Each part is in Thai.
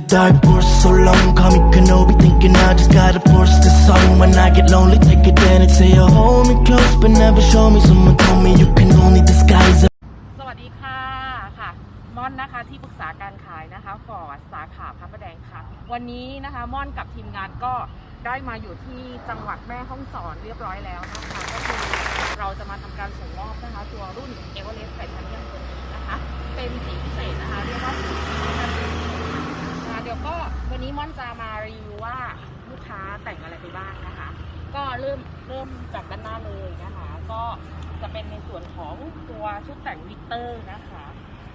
the dark force so long, call me Kenobi, thinking I just gotta force the song. When I get lonely, take advantage, say you hold me close, but never show me. Someone told me you can only disguise it. สวัสดีค่ะค่ะ ม่อนนะคะที่ปรึกษาการขายนะคะฟอร์ดสาขาพระประแดงค่ะ วันนี้นะคะม่อนกับทีมงานก็ได้มาอยู่ที่จังหวัดแม่ฮ่องสอนเรียบร้อยแล้วนะคะ ก็คือเราจะมาทำการส่งมอบนะคะ ตัวรุ่นเอเวอเรสต์ไทเทเนียมตัวนี้นะคะ เป็นสีพิเศษนะคะเรียกว่าสีนะคะเดี๋ยวก็วั นี้ม่อนจะมารีวิวว่าลูกค้าแต่งอะไรไปบ้างนะคะ ก็เริ่มเริ่มจากด้านหน้าเลยนะคะ ก็จะเป็นในส่วนของตัวชุดแต่งวิกเตอร์นะคะ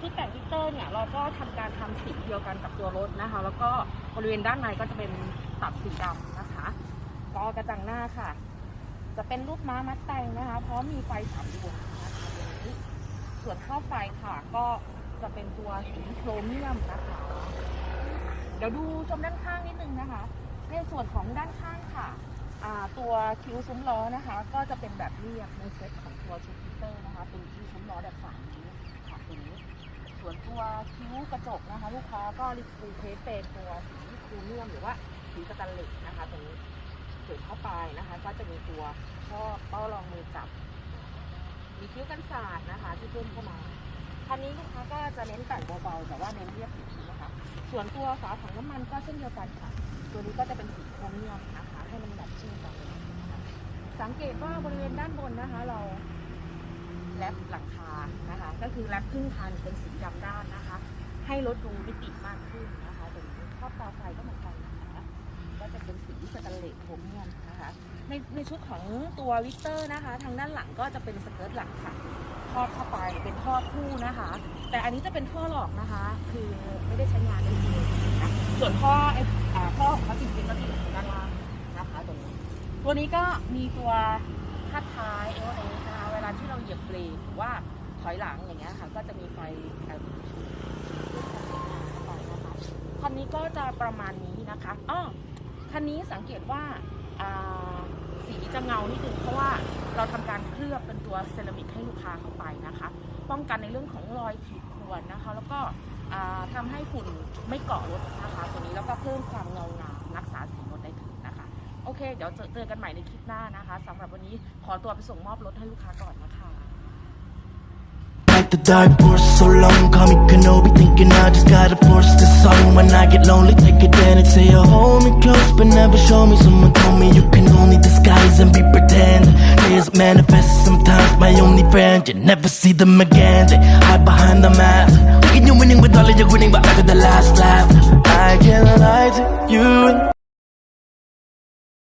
ชุดแต่งวิกเตอร์เนี่ยเราก็ทำการทำสีเดียวกันกับตัวรถนะคะ แล้วก็บริเวณด้านในก็จะเป็นตัดสีดำนะคะก็กระจังหน้าค่ะ จะเป็นรูปม้ามัดแต่งนะคะพร้อมมีไฟสามดวงนะคะส่วนข้อบไฟค่ะก็จะเป็นตัวสีโครเมียมนะคะ เดี๋ยวดูชมด้านข้างนิดนึงนะคะ ในส่วนของด้านข้างค่ะตัวคิ้วซุ้มล้อนะคะ ก็จะเป็นแบบเรียบในเซ็ตของตัวชุดพิเตอร์นะคะเป็นคิ้วซุ้มล้อแบบสามนิ้วค่ะตัวนี้ส่วนตัวคิ้วกระจกนะคะ ลูกค้าก็รีคูเทสเป็นตัวสีพรีเมียมหรือว่าสีสแตนเลสนะคะตรงนี้เสริมเข้าไปนะคะ ก็จะมีตัวข้อเป้ารองมือจับ มีคิ้วกันสาดนะคะ ที่เพิ่มเข้ามาคันนี้ลูกค้าก็จะเน้นแต่งเบาๆแต่ว่าเน้นเรียบผิว ส่วนตัวฝาถังน้ำมันก็เช่นเดียวกันค่ะ ตัวนี้ก็จะเป็นสีโครเมียมนะคะให้มันแบบเชื่นกันเลยนะคะสังเกตว่าบริเวณด้านบนนะคะ เราแรปหลังคานะคะ ก็คือแรปครึ่งคันเป็นสีดำด้านนะคะ ให้รถดูมิติมากขึ้นนะคะตรงนี้ครอบตาไฟก็เหมือนกันนะคะก็จะเป็นสีสแตนเลสโครเมียมนะคะ ในในชุดของตัววิกเตอร์นะคะ ทางด้านหลังก็จะเป็นสเกิร์ตหลังค่ะ อดเข้าไปเป็นทอดคู่นะคะ แต่อันนี้จะเป็นท่อหลอกนะคะ คือไม่ได้ใช้งานจริงๆนะส่วนท่อไอ้อ่าท่อของเขาจริงๆก็จะอยู่ด้านล่างนะคะตรงนี้ตัวนี้ก็มีตัวคัดท้ายเอลเอนะคะเวลาที่เราเหยียบเบรกหรือว่าถอยหลังอย่างเงี้ยค่ะก็จะมีไฟไปนะคะคันนี้ก็จะประมาณนี้นะคะอ้อคันนี้สังเกตว่าอ่า จะเงานิดนึงเพราะว่าเราทำการเคลือบเป็นตัวเซรามิกให้ลูกค้าเข้าไปนะคะ ป้องกันในเรื่องของรอยขีดข่วนนะคะ แล้วก็อ่าทำให้ฝุ่นไม่เกาะรถนะคะตัวนี้แล้วก็เพิ่มความเงางามรักษาสีรถได้ถึงนะคะ โอเค เดี๋ยวเจอกันใหม่ในคลิปหน้านะคะสำหรับวันนี้ขอตัวไปส่งมอบรถให้ลูกค้าก่อนนะคะ Like the dark force so long, call me Kenobi, thinking I just gotta force the sorry when I get lonely Take advantage, say you hold me close But never show me Someone told me you can only disguise and be pretend. Tears manifest sometimes My only friend, you never see them again. They hide behind the mask. Thinking you're winning with all of your winning But after the last laugh? I can't lie to you.